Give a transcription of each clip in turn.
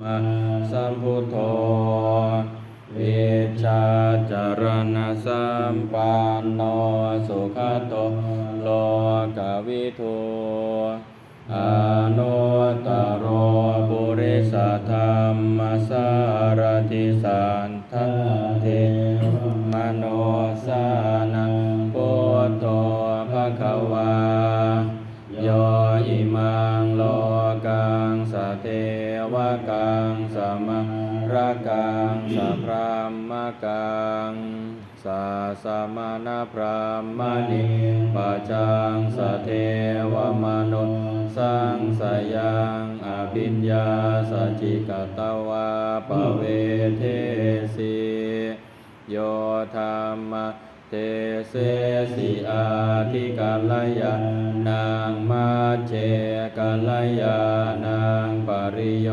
มสัมพุทโธเวชาจารณสัมปันโนสุขโตโลกวิทูอนุตตรปุริสธรรมสารติสันทัตถิมโนสานังพุทโธภะคะวาโยอิมังโลกังสเท วกังสมะระกังสะพรามกังสาสมานาพรามณิปัจจังสเทวมนุษย์สังสยังอภิญญาสจิกตวาปเวเทสีโยธรรมเทเสสิอาทิกัลยานางมาเชกัลยานาง ปริโย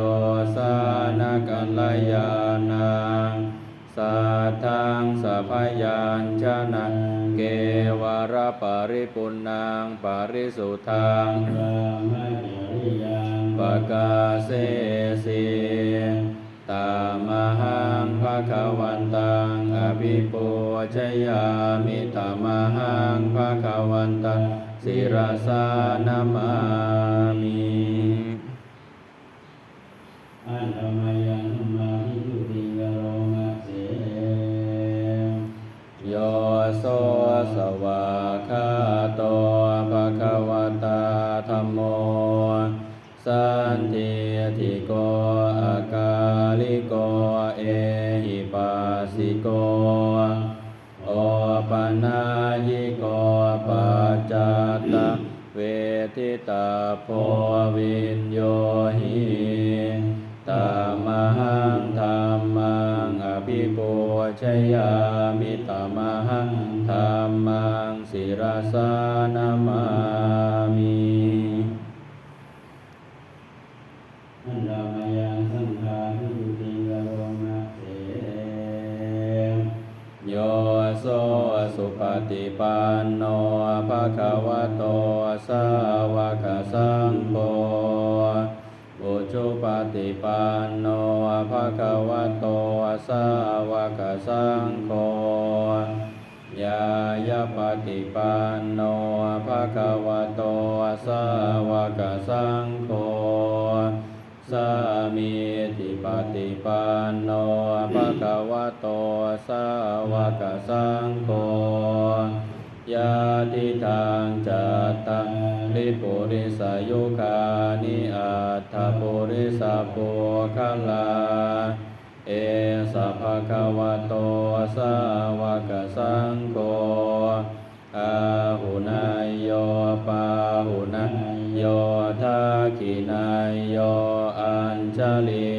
สานกัลยานางสัทธังสัพยัญชนะเกวรปริปุณนางปริสุทธังปกาเสสีตามหังภะคะวันตังอภิปูชยามิตามหังภะคะวันตังศิรสานามามิ อันธรรมยังมาหิตุติก โรมะเสโยโสสวาคาโตภะคะวะตาธัมโม สันติทิโกอากาลิโก เอหิปัสสิโก โอปนายิโกปัจจตตเวทิตาโพายปฏิปันโนภะคะวะโตสาวกสังโฆสามีติปฏิปันโนภะคะวะโตสาวกสังโฆยาติทางจัตตังลิปุริสายุคานิอัตถปุริสาปุคะลา เอสะภะคะวะโตสาวกสังโฆอาหุนายโยปาหุนายโยทักขินายโยอัญชลี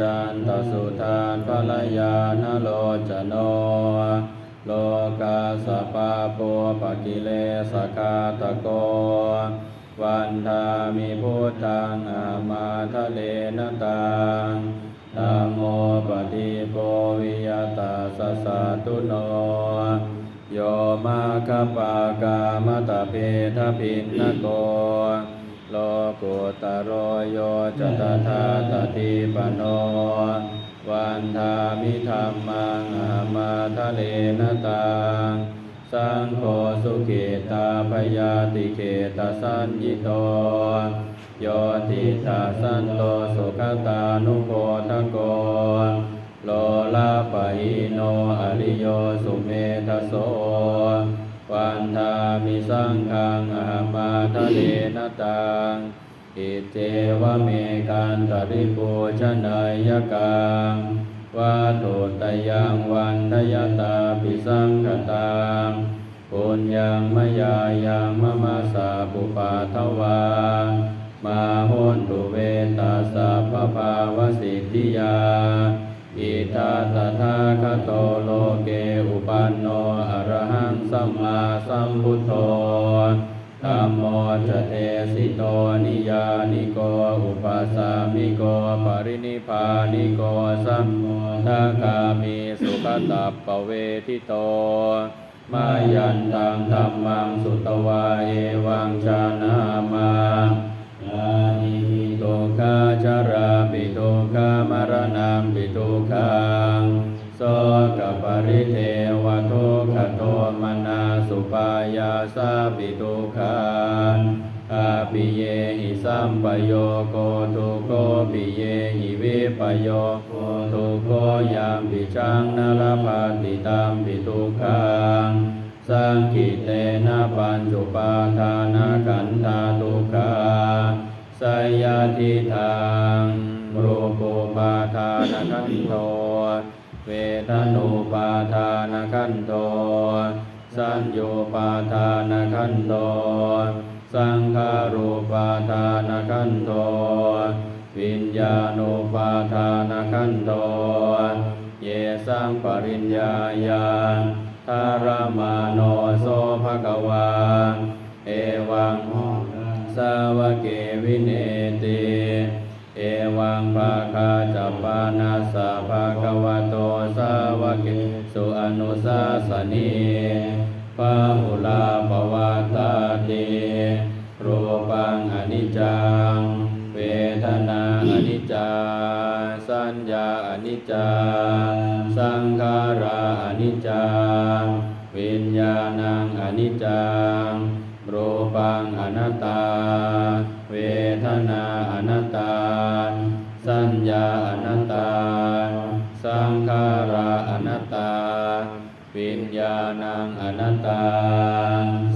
จันตสุทานภลยานโลจโน โลกาสปาปุปกิเลสกาตโก วันทามิพุทธังอามาทะเลนตังธัมโมปฏิโปวิยตาสสะตุโน โยมาคปากามตะเพทพินนโก โลกุตโรโยจตถาตติปโน วันทามิธรรมังอามาทะเลนตังสังโฆสุขิตาพยาติเขตสัญญิโตโยติตาสันโตสุขตานุโพทโกโลลาปะหิโนอริโยสุเมทโส วันทามิสังฆังอามาทะเลนตังอิเทวเมกันตริปูชนายกังวาโตตยังวันทยตาปิสังคตังปุญญังมยายังมะมาสาปุปาทวามาโหนตุเวตาสัพพภาวสิทธิยาอิทาตถาคโตโลเกอุปันโน สัมมาสัมพุทโธธัมโมจเทสิโตนิยานิโกอุปัสสามิโกปรินิพานิโกสัมโมทัคามิสุขตัปปเวทิโตมายันตังธรรมังสุตวาเอวังชานามา กิเตนะปัญจุปาทานาขันธาทุกาสยาทิทางรูปุปาทานขันโทเวทนุปาทานขันโทสัญโยปาทานขันโทสังขารูปาทานขันโทวิญญาณุปาทานขันโทเยสังปริญญาญา ณทารมาโนโสภะคะวาเอวังสาวกเกวินเนติเอวังภาคาจัปานาสาภะควโตสาวกเกสุอนุสาสนีปะหุลาปวัตตาติรูปังอนิจจังเวทนา นิจจา สัญญาอนิจจา สังขาราอนิจจังวิญญาณังอนิจจังรูปังอนัตตา เวทนาอนัตตา สัญญาอนัตตา สังขาราอนัตตาวิญญาณังอนัตตา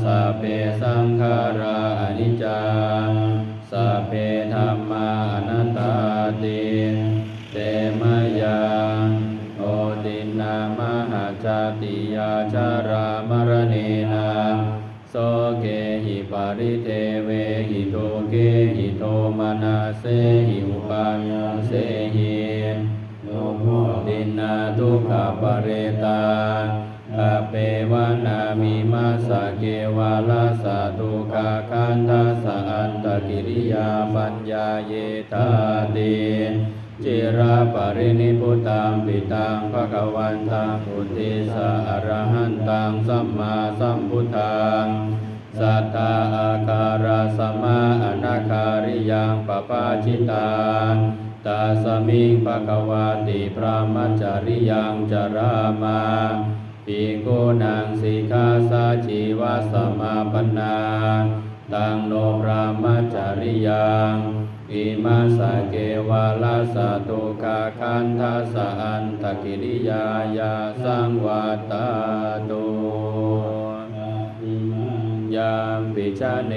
สัพเพสังขาราอนิจจังสัพเพธรรมาติยารามรณีนาโสเกหิปาริเทเวหิโตเกหิโตมานาเสหิอุปายาเสหิโลโภดินาทุกขปเรตาอาเปวานามิมาสะเกวาลาสะทุกาคันทัสอันตกิริยาปัญญาเยธาติ จิราปรินิพุตังปิตังภะคะวันตังอุติสะอรหันตังสัมมาสัมพุทธังสัตตาอาการาสมาอนาคาริยังปปาชิตาตาสมิงภะคะวาติพระมัจจริยังจรามาปิโกนังสิกขาสาชีวาสมาปนาตังโนพระมัจจริยัง อิมาสะเกวาลาสตุกาคันทัสอันตกิริยายาสังวัตตาตุังยามปิชาเน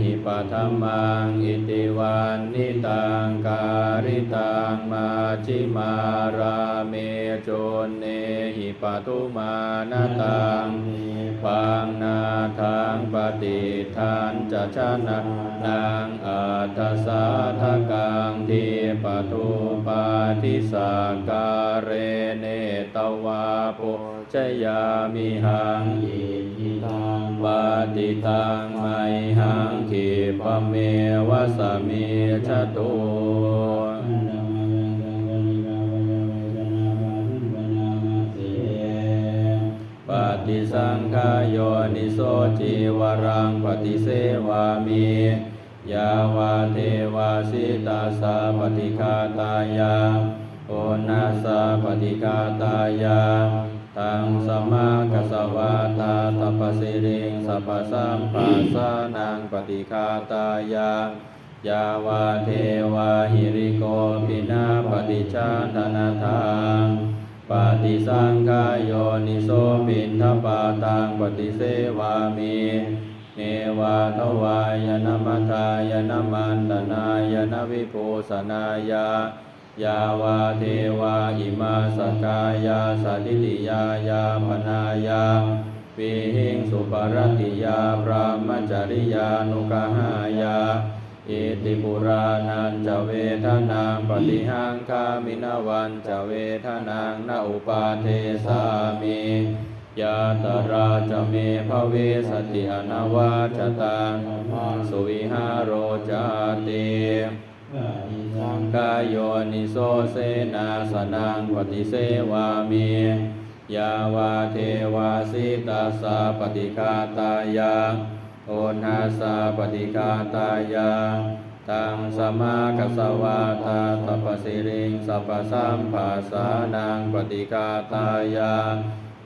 หิปัทมังอิติวันนิตังการิตังมาชิมาราเมโจนเนหิปัทุมานาตังปังนาทางปฏิทานจัชนะนางอัตสาทกังทีปทุปาทิสาการเรเนตวาปุชยามิหังอิทิตัง ปฏิตังไมหังขีปเมวะสมิชตุปปฏิสังขายโยนิโสจิวรังปฏิเสวามิยาวาเทวาสิตาสาปฏิคาตายาโอนาสาปฏิคาตายา ตังสมากัสวาตาตัปสิริงสัพพสัมปัสสานังปฏิคาตายายาวาเทวาหิริโกปินาปฏิชาธนาทางปฏิสังขายโยนิโสปินทปาตังปฏิเสวามิเนวาทวายนมัทายนมันตนายนวิภูสนายา ยาวาเทวาอิมาสกายาสติติยายาปนายาวิหิงสุปรติยาพระมจริยานุกหายาอิติปุรานันจะเวทนางปฏิหังคามินวันจะเวทนางนาอุปาเทสามิยาตราจะเมภเวสติอนาวาจตังสุวิหารโรจาติ สังกายโยนิโสเสนาสนังปฏิเสวามิยาวาเทวาสิตาสาปฏิคาตายาโอนาสาปฏิคาตายาตังสมากัสวาตาตปสิริงสัพพสัมภาสานังปฏิคาตายา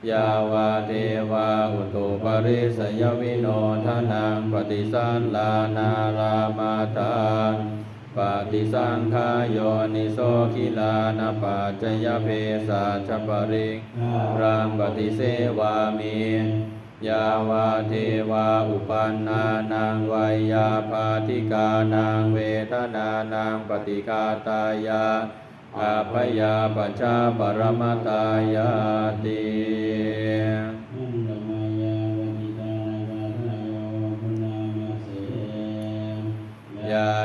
ยาวาเทวาอุตุปริสยวิโนทนังปฏิสันลานารามาทาน ปฏิสังขายโยนิโสกิลานาปัจจยเพสาชปริงรังปฏิเสวามิยาวาเทวาอุปันนานังวายาภาธิกานังเวทนานังปฏิกาตายาอาพยาปชาปรมตายาติ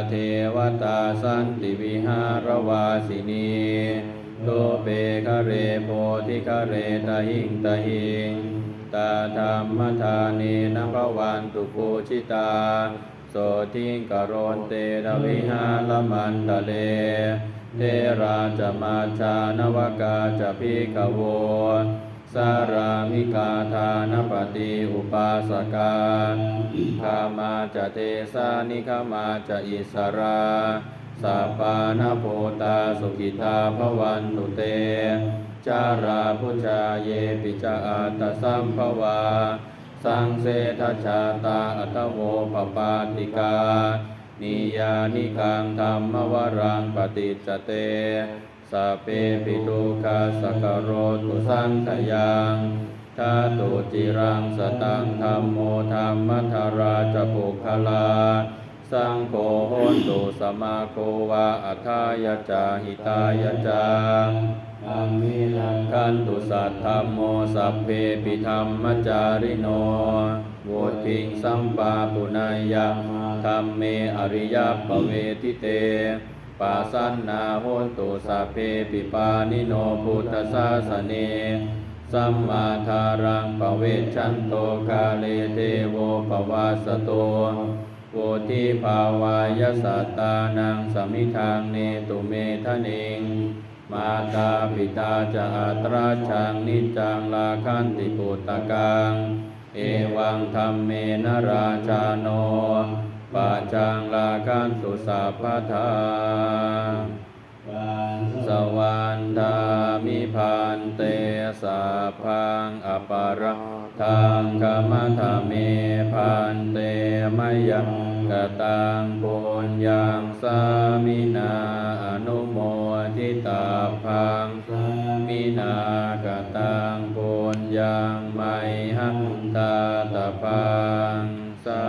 เทวตาสันติวิหารวาสินีโตเปคะเรโพธิคะเรตหิงตหิงตาธรรมธานีนภวันตุปูชิตา โสทิงกโรนเตระวิหารมันตะเล เทราจะมาชานวกาจะพิกโว สารามิกาทานปฏิอุปาสกาคามาจะเทสานิคามาจะอิสราสัปปานาโพตาสุขิตาภวันตุเต จาราพุชาเยปิจาอัตสัมภวา สังเสทชาตาอัตโวปปาติกา นิยานิคังธรรมวรังปฏิจเต สัพเพปิตุคาสกโรตุสังขยังทาตุจิรังสตังธรรมโมธรรมทาราจปุคลา สังโฆโหนตุสมาโควาอัทายจาหิตายจาอามิลังคันตุสัตธรรมโมสัพเพปิธรรมจาริโนโวทิงสัมปาปุนายะธรรมเมอริยปเวทิเต ปาสันนาโหตุสัพเพปิปานิโนพุทธสาสเนสัมมาทารังปเวชันโตกาเลเทโวปวาสโตโวทิภาวายสัตตานังสมิทางเนตุเมทะเนงมาตาปิตาจะอัตราชังนิจจังลาคันติปุตตะกัง เอวังธรรมเมนราชาโน ปัจจังลาคันตุสัพพทานสวันทามิพันเตสัพพังอปาระทางกรรมธรรมเมพันเตมยังกตังปุญญังสามินาอนุโมทิตาพังสามินากตังปุญญังไมหันตาตาพังสา